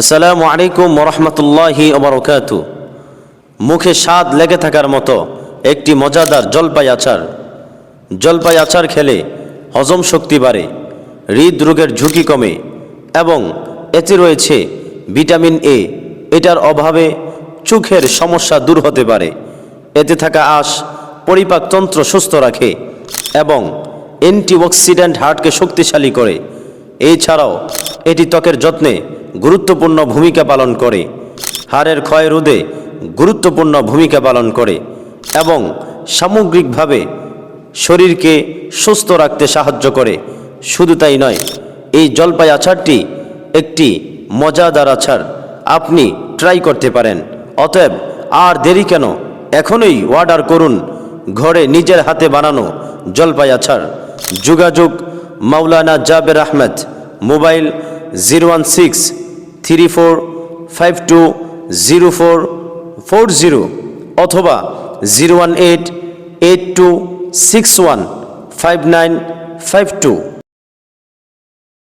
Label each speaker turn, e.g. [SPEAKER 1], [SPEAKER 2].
[SPEAKER 1] আসসালামু আলাইকুম রহমতুল্লাহি ওবরকাত। মুখে স্বাদ লেগে থাকার মতো একটি মজাদার জলপাই আচার জলপাই আচার খেলে হজম শক্তি বাড়ে, হৃদরোগের ঝুঁকি কমে এবং এতে রয়েছে ভিটামিন এ। এটার অভাবে চোখের সমস্যা দূর হতে পারে। এতে থাকা আঁশ পরিপাকতন্ত্র সুস্থ রাখে এবং অ্যান্টিঅক্সিডেন্ট হার্টকে শক্তিশালী করে। এছাড়াও এটি ত্বকের যত্নে গুরুত্বপূর্ণ ভূমিকা পালন করে। হাড়ের ক্ষয় রোধে গুরুত্বপূর্ণ ভূমিকা পালন করে এবং সামগ্রিকভাবে শরীরকে সুস্থ রাখতে সাহায্য করে। শুধু তাই নয়, এই জলপাই আচারটি একটি মজাদার আচার। আপনি ট্রাই করতে পারেন। অতএব আর দেরি কেন? এখনই অর্ডার করুন। ঘরে নিজের হাতে বানানো জলপাই আচার। যোগাযোগ মাওলানা Jaber Ahmed. Mobile zero one six three four, five two, zero four four zero অথবা zero one eight eight two, six one, five nine, five two.